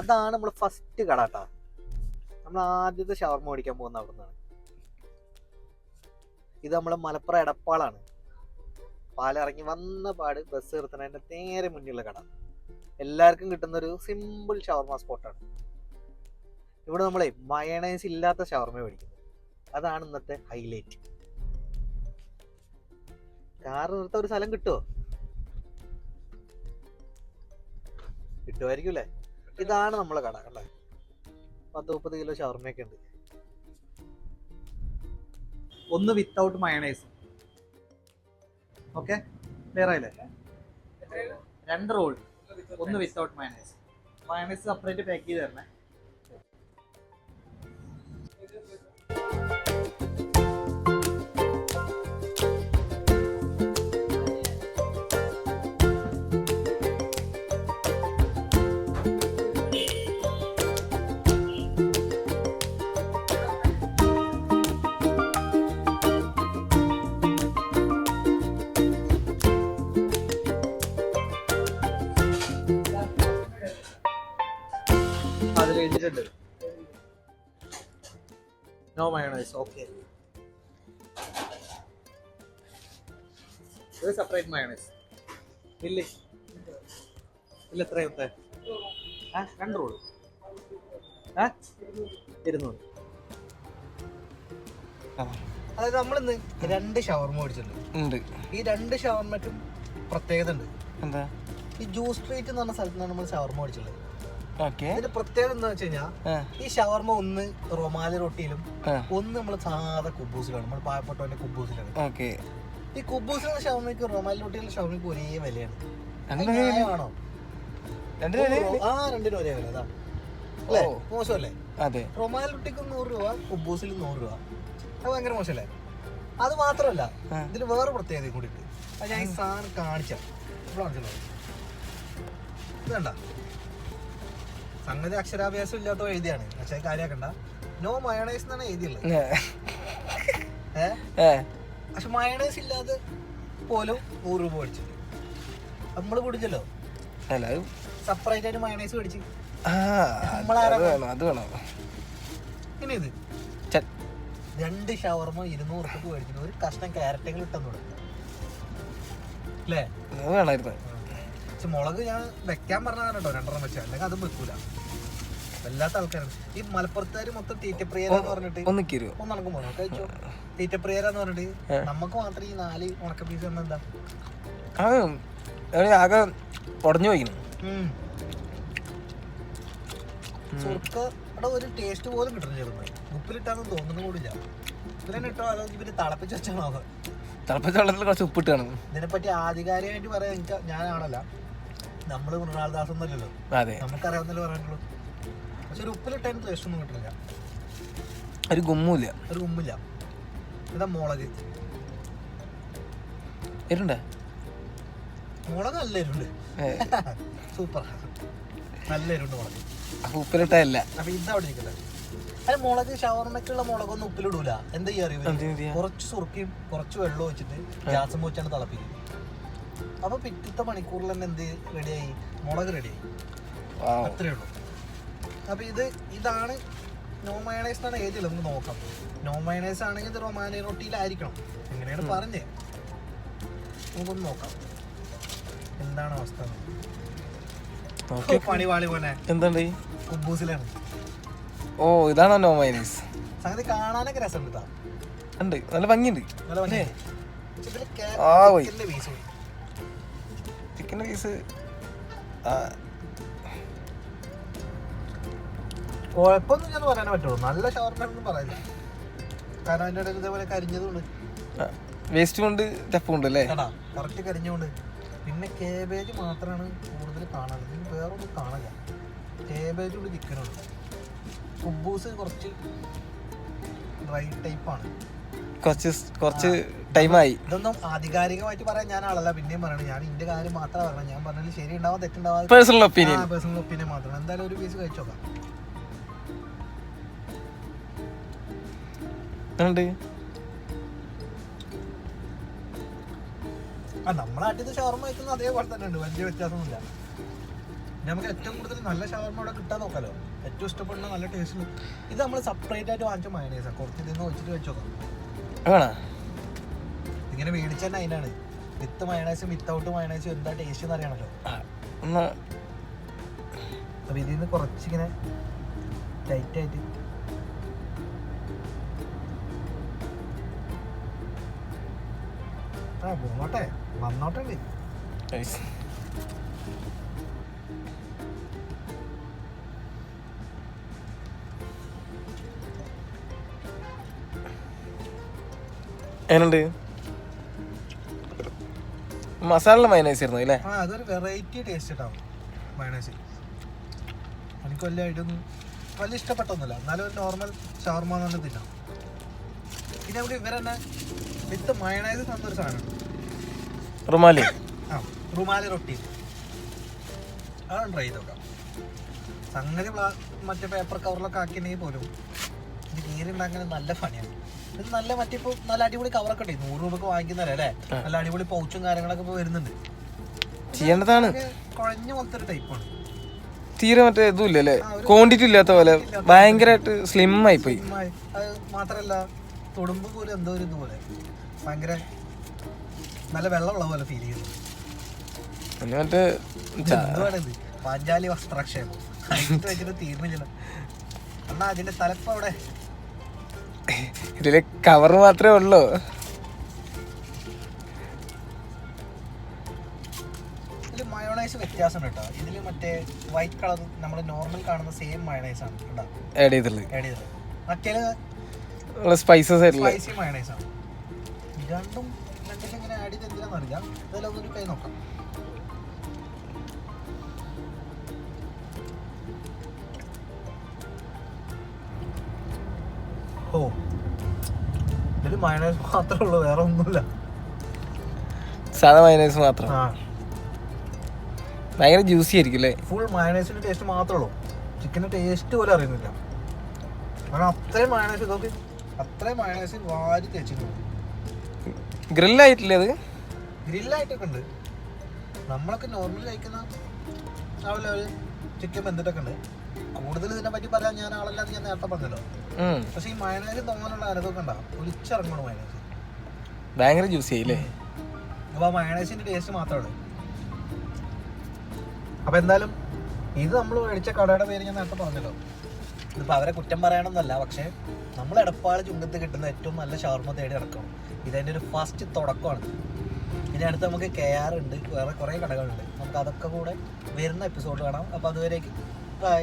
അതാണ് നമ്മൾ ഫസ്റ്റ് കട കേട്ടാ. നമ്മൾ ആദ്യത്തെ ഷവർമ മേടിക്കാൻ പോകുന്ന അവിടെ നിന്നാണ് ഇത് നമ്മളെ മലപ്പുറം എടപ്പാളാണ്. പാലിറങ്ങി വന്ന പാട് ബസ് നിർത്തുന്നതിന്റെ നേരെ മുന്നിലുള്ള കട. എല്ലാവർക്കും കിട്ടുന്ന ഒരു സിമ്പിൾ ഷവർമ സ്പോട്ടാണ് ഇവിടെ നമ്മളെ മയണൈസ് ഇല്ലാത്ത ഷവർമ മേടിക്കുന്നത്. അതാണ് ഇന്നത്തെ ഹൈലൈറ്റ് കാർ നിർത്ത ഒരു സ്ഥലം കിട്ടുമോ കിട്ടുമായിരിക്കും അല്ലേ? ഇതാണ് നമ്മളെ കട അല്ലേ പത്ത് മുപ്പത് കിലോ ഷവർമയൊക്കെ ഉണ്ട്. ഒന്ന് വിത്തൗട്ട് മയണൈസ് ഓക്കെ ക്ലിയർ ആയില്ലേ? രണ്ട് റോൾ ഒന്ന് without mayonnaise mayonnaise separate pack ചെയ്ത് തരണേ. അതിൽ എഴുതിയിട്ടുണ്ട് നോ മയോണൈസ് ഓക്കെ ഇത് സെപ്പറേറ്റ് മയോണൈസ് ഇല്ല? ഇല്ല എത്രയത്തെ ആ രണ്ട് റോൾ ആ ഇരുന്നൂറ്. അതായത് നമ്മളിന്ന് രണ്ട് ഷവർമ മേടിച്ചിട്ടുണ്ട്. ഈ രണ്ട് ഷവർമയ്ക്കും പ്രത്യേകത ഉണ്ട്. എന്താ? ഈ ജ്യൂസ് സ്ട്രീറ്റ് എന്ന് പറഞ്ഞ സ്ഥലത്താണ് നമ്മൾ ഷവർമ മേടിച്ചിട്ടുള്ളത്. ഇതിന്റെ പ്രത്യേകത എന്താ വെച്ച് കഴിഞ്ഞാൽ ഈ ഷവർമ ഒന്ന് റൊമാല റൊട്ടിയിലും ഒന്ന് നമ്മൾ സാധാ കുബൂസിലാണ്. നമ്മൾ പാവപ്പെട്ടവന്റെ കുബൂസിലാണ്. ഈ കുബൂസിലുള്ള ഷവർമയ്ക്ക് റൊമാല റൊട്ടിയിലുള്ള ഷവർമയ്ക്ക് ഒരേ വിലയാണ്. ആണോ ആ രണ്ടിനും ഒരേ വില അതാ. അല്ലേ. മോശമല്ലേ? അതെ. റൊമാൽ റൊട്ടിക്ക് നൂറ് രൂപ കുബൂസിൽ നൂറ് രൂപ. അത് ഭയങ്കര മോശമല്ലേ? അത് മാത്രമല്ല. ഇതിൽ വേറെ പ്രത്യേകത കൂടി ഉണ്ട്. അത് ഞാൻ ഈ സാധനം കാണിച്ചു ഇവിടെ കാണിച്ചല്ലോ. സംഗതി അക്ഷരാഭ്യാസം ഇല്ലാത്ത എഴുതിയാണ് പക്ഷേ കാര്യാക്കണ്ട. നോ മയണൈസ് എന്നാണ് എഴുതിയുള്ളത്. പക്ഷെ മയണൈസ് ഇല്ലാതെ പോലും നൂറ് രൂപ മേടിച്ചു നമ്മൾ കുടിച്ചല്ലോ? സെപ്പറേറ്റ് ആയിട്ട് മയണൈസ് മേടിച്ച്. പിന്നെ ഇത് രണ്ട് ഷവർമ ഇരുന്നൂറ് റുപ്യക്ക് മേടിച്ചിട്ട് ഒരു കഷ്ണം ക്യാരറ്റെങ്കിലും ഇട്ടെന്ന് തുടങ്ങി അല്ലേ? വേണമായിരുന്നു പക്ഷെ മുളക് ഞാൻ വെക്കാൻ പറഞ്ഞതാണ് കേട്ടോ രണ്ടെണ്ണം വെച്ചാൽ അല്ലെങ്കിൽ അതും വെക്കൂല. വല്ലാത്ത ആൾക്കാരാണ്. ഈ മലപ്പുറത്തുകാർ മൊത്തം തീറ്റപ്രിയരാന്ന് പറഞ്ഞിട്ട് ഒന്ന് കിരുവോ ഒന്ന് നടക്കും കഴിച്ചോ തീറ്റപ്രിയരാന്ന് പറഞ്ഞിട്ട് നമുക്ക് മാത്രം ഈ നാല് ഉണക്ക പീസ് തന്നെ എന്താ? ആകെ ഉടഞ്ഞു പോയിക്കുന്നു. സുർക്കയുടെ ഒരു ടേസ്റ്റ് പോലും കിട്ടുന്നില്ല ഉപ്പിലിട്ടാന്ന് തോന്നുന്നു കൂടില്ല. ഉപ്പിലിട്ടോ ഇട്ടോ? അതോ ഇവർ തിളപ്പിച്ച് വെച്ചാണോ തിളപ്പിച്ച വെള്ളത്തിൽ കുറച്ച് ഉപ്പിട്ടാണ്. ഇതിനെപ്പറ്റി ആധികാരികമായിട്ട് പറയാൻ എനിക്ക് ഞാനാണല്ല. നമ്മൾ മൃണാൾദാസ് എന്നല്ലോ നമുക്കറിയാവുന്നല്ലോ പറയാനുള്ളൂ പക്ഷെ ഒരു ഉപ്പിലിട്ടതിന് ടേസ്റ്റ് ഒന്നും കിട്ടില്ല. ഒരു ഗുമ്മില്ല. ഒരു ഗുമ്മില്ല. ഇതാ മുളക്. ഇരുണ്ടേ മുളക് നല്ല ഇരുണ്ട് സൂപ്പർ. നല്ല ഇരുണ്ട് മുളക്. അപ്പൊ ഉപ്പിലിട്ടല്ല അപ്പൊ ഇതാ അവിടെ ഇരിക്കട്ടെ. അല്ല മുളക് ഷവർമ്മക്കുള്ള മുളകൊന്നും ഉപ്പിലിടൂല. എന്താ അറിവ്? കുറച്ച് സുറുക്കിയും കുറച്ച് വെള്ളം വെച്ചിട്ട് ഗ്യാസും വെച്ചാണ് തിളപ്പിക്കും. അപ്പൊ പിറ്റത്തെ മണിക്കൂറിൽ തന്നെ എന്ത് റെഡിയായി മുളക് റെഡിയായി. അത്രേ ഉള്ളൂ. അപ്പൊ ഇത് ഇതാണ് നോ മയണൈസ് ആണ് എഴുതിയത് നമുക്ക് നോക്കാം. നോ മയണൈസ് ആണെങ്കിൽ ഇത് റൊമാനി റൊട്ടിയിലായിരിക്കണം. എങ്ങനെയാണ് പറഞ്ഞത് നമുക്കൊന്ന് നോക്കാം. എന്താണ് അവസ്ഥ? പണിവാളി പോലെ. എന്താണ് കുബൂസിലാണ്. ഓ ഇതാണോ നോ മൈനീസ് സംഗതി കാണാനൊക്കെ രസമുണ്ട് ഉണ്ട്. നല്ല ഭംഗിയുണ്ട്. നല്ല ഭംഗി ആ, ചിക്കന്റെ പീസ് കുഴപ്പമൊന്നും ഞാൻ പറയാനേ പറ്റുള്ളൂ നല്ല ഷവർമ്മ പറയില്ല കാരണം അതിന്റെ ഇടയിൽ ഇതേപോലെ കരിഞ്ഞതുകൊണ്ട് വേസ്റ്റ് കൊണ്ട് ചപ്പും ഉണ്ട് അല്ലേ കറക്റ്റ് കരിഞ്ഞുകൊണ്ട് പിന്നെ കേബേജ് മാത്രമാണ് കൂടുതൽ കാണാനുള്ളത് ഇതിന് വേറെ കാണില്ല കേബേജ് കൊണ്ട് ചിക്കനുണ്ട് കുബൂസ് കുറച്ച് ഡ്രൈ ടൈപ്പാണ് കുറച്ച് കുറച്ച് ടൈമായി. ഇതൊന്നും ആധികാരികമായിട്ട് പറയാൻ ഞാൻ ആളല്ല പിന്നെയും പറയണം. ഞാൻ ഇന്റെ കാര്യം മാത്രമേ പറഞ്ഞത് ഞാൻ പറഞ്ഞാൽ ശരി ഉണ്ടാവാൻ തെറ്റുണ്ടാവാൻ പേഴ്സണൽ ഒപ്പീനിയൻ പേഴ്സണൽ ഒപ്പീനിയൻ മാത്രം. എന്തായാലും ഒരു പീസ് കഴിച്ചോക്കാം ഉണ്ട് ആ നമ്മളാട്ടിയത് ഷവർമ കഴിക്കുന്നത് അതേപോലെ തന്നെ ഉണ്ട്. വലിയ വ്യത്യാസമൊന്നുമില്ല. നമുക്ക് ഏറ്റവും കൂടുതൽ നല്ല ഷവർമ അവിടെ കിട്ടാൻ നോക്കാലോ. ഏറ്റവും ഇഷ്ടപ്പെടുന്ന നല്ല ടേസ്റ്റിൽ ഇത് നമ്മൾ സെപ്പറേറ്റ് ആയിട്ട് വാങ്ങിച്ച മയണേസാണ് കുറച്ച് ഇതിന്ന് വെച്ചിട്ട് വെച്ച് നോക്കാം ഇങ്ങനെ മേടിച്ച തന്നെ അതിനാണ്. വിത്ത് മയണൈസും വിത്തൗട്ട് മയണൈസും എന്താ ടേസ്റ്റ് എന്ന് അറിയണല്ലോ. ഒന്ന് എന്നാ അപ്പൊ ഇതിൽ നിന്ന് കുറച്ചിങ്ങനെ ടൈറ്റ് ആയിട്ട് ആ പോന്നോട്ടെ. വന്നോട്ടെ. ഉണ്ട്. എങ്ങനുണ്ട് മസാല മൈനൈസ് ആയിരുന്നു അല്ലേ? ആ അതൊരു വെറൈറ്റി ടേസ്റ്റ് ഉണ്ടാവും മൈനൈസ് എനിക്ക് വലിയ ഐഡിയൊന്നും വലിയ ഇഷ്ടപ്പെട്ടൊന്നുമില്ല. എന്നാലും ഒരു നോർമൽ ഷവർമ തന്നെ തിന്നാം. പിന്നെ നമുക്ക് ഇവരെന്നെ വിത്ത് മയണൈസ് തന്നൊരു സാധനം. റുമാലി. ആ റുമാലി റൊട്ടി. അതാണ് ട്രൈ ചെയ്ത് നോക്കാം. സംഗതി മറ്റേ പേപ്പർ കവറിലൊക്കെ ആക്കിയിട്ടുണ്ടെങ്കിൽ പോലും ഇത് വേറെ നല്ല പണിയാണ്. ഇത് നല്ല മറ്റിപ്പോ നല്ല അടിപൊളി കവറൊക്കെ ഉണ്ട് നൂറ് രൂപക്ക് വാങ്ങിക്കുന്നതല്ലേ അല്ലേ. നല്ല അടിപൊളി പൗച്ചും കാര്യങ്ങളൊക്കെ ഇപ്പൊ വരുന്നുണ്ട്. ചെയ്യേണ്ടതാണ്. കുഴഞ്ഞു പോലത്തെ ഒരു ടൈപ്പാണ് തീരെ മറ്റേ ഇതുമില്ല അല്ലേ? ക്വാണ്ടിറ്റി ഇല്ലാത്ത പോലെ ഭയങ്കരമായിട്ട് സ്ലിം ആയി. പോയി മാത്രല്ല തൊടുമ്പ് പോലും എന്തോ ഒരു ഇതുപോലെ ഭയങ്കര നല്ല വെള്ളമുള്ള പോലെ ഫീൽ ചെയ്യുന്നു. പിന്നെ മറ്റേ പാഞ്ചാലി വസ്ത്രക്ഷേപം. വെച്ചിട്ട് തീർന്നില്ല എന്നാ അതിന്റെ തലപ്പ് അവിടെ? ഇതിൽ കവർ മാത്രമേ ഉള്ളൂ. ഇതിൽ മയോണൈസ് വ്യത്യാസം കേട്ടോ. ഇതിൽ മറ്റേ വൈറ്റ് കളർ നമ്മൾ നോർമൽ കാണുന്ന സെയിം മയോണൈസ് ആണ് കേട്ടോ. ആഡ് ചെയ്തിട്ടുള്ളത് ആഡ് ചെയ്തത്. മറ്റേ സ്പൈസസ് ആയിട്ടുള്ള സ്പൈസി മയോണൈസ് ആണ്. രണ്ടും രണ്ടിലും ഇങ്ങനെ ആഡ് ചെയ്ത് കൈ നോക്കാം. ഓ. ഇതിൽ മയണൈസ് മാത്രമേ ഉള്ളൂ വേറെ ഒന്നുമില്ല. സാധാ മയണൈസ് മാത്രം. ആ. ഭയങ്കര ജ്യൂസി ആയിരിക്കും അല്ലേ? ഫുൾ മയണൈസിന്റെ ടേസ്റ്റ് മാത്രമേ ഉള്ളൂ. ചിക്കന്റെ ടേസ്റ്റ് പോലും അറിയുന്നില്ല. കാരണം അത്രയും മയണൈസ് ഇതൊക്കെ അത്രയും മയണൈസ് വാരി തേച്ചിട്ടുണ്ട്. ഗ്രില്ലായിട്ടില്ലേ അത്? ഗ്രില്ലായിട്ടൊക്കെ ഉണ്ട്. നമ്മളൊക്കെ നോർമലി കഴിക്കുന്ന ആ ഒരു ലെവൽ ചിക്കൻ വെന്തിട്ടൊക്കെ ഉണ്ട്. കൂടുതൽ ഇതിനെ പറ്റി പറയാൻ ഞാൻ ആളല്ലാതെ ഞാൻ നേരത്തെ പറഞ്ഞല്ലോ. പക്ഷെ ഈ മയണൈസ് തോന്നാനുള്ള അനുഭവം ഉണ്ടാവും ഒലിച്ചിറങ്ങണം മയണൈസ് ഭയങ്കര ജ്യൂസി ആയില്ലേ അപ്പോൾ ആ ടേസ്റ്റ് മാത്രമേ അപ്പൊ അപ്പോൾ എന്തായാലും ഇത് നമ്മൾ മേടിച്ച കടയുടെ പേര് ഞാൻ നേരത്തെ പറഞ്ഞല്ലോ. ഇതിപ്പോൾ അവരെ കുറ്റം പറയണമെന്നല്ല പക്ഷേ നമ്മൾ എടപ്പാൾ ചുങ്കത്ത് കിട്ടുന്ന ഏറ്റവും നല്ല ഷവർമ തേടി നടക്കണം ഇതതിന്റെ ഒരു ഫസ്റ്റ് തുടക്കമാണ്. ഇനി അടുത്ത് നമുക്ക് കെ ആർ ഉണ്ട്. വേറെ കുറേ കടകളുണ്ട്. നമുക്ക് അതൊക്കെ കൂടെ വരുന്ന എപ്പിസോഡ് കാണാം. അപ്പോൾ അതുവരേക്ക് ബൈ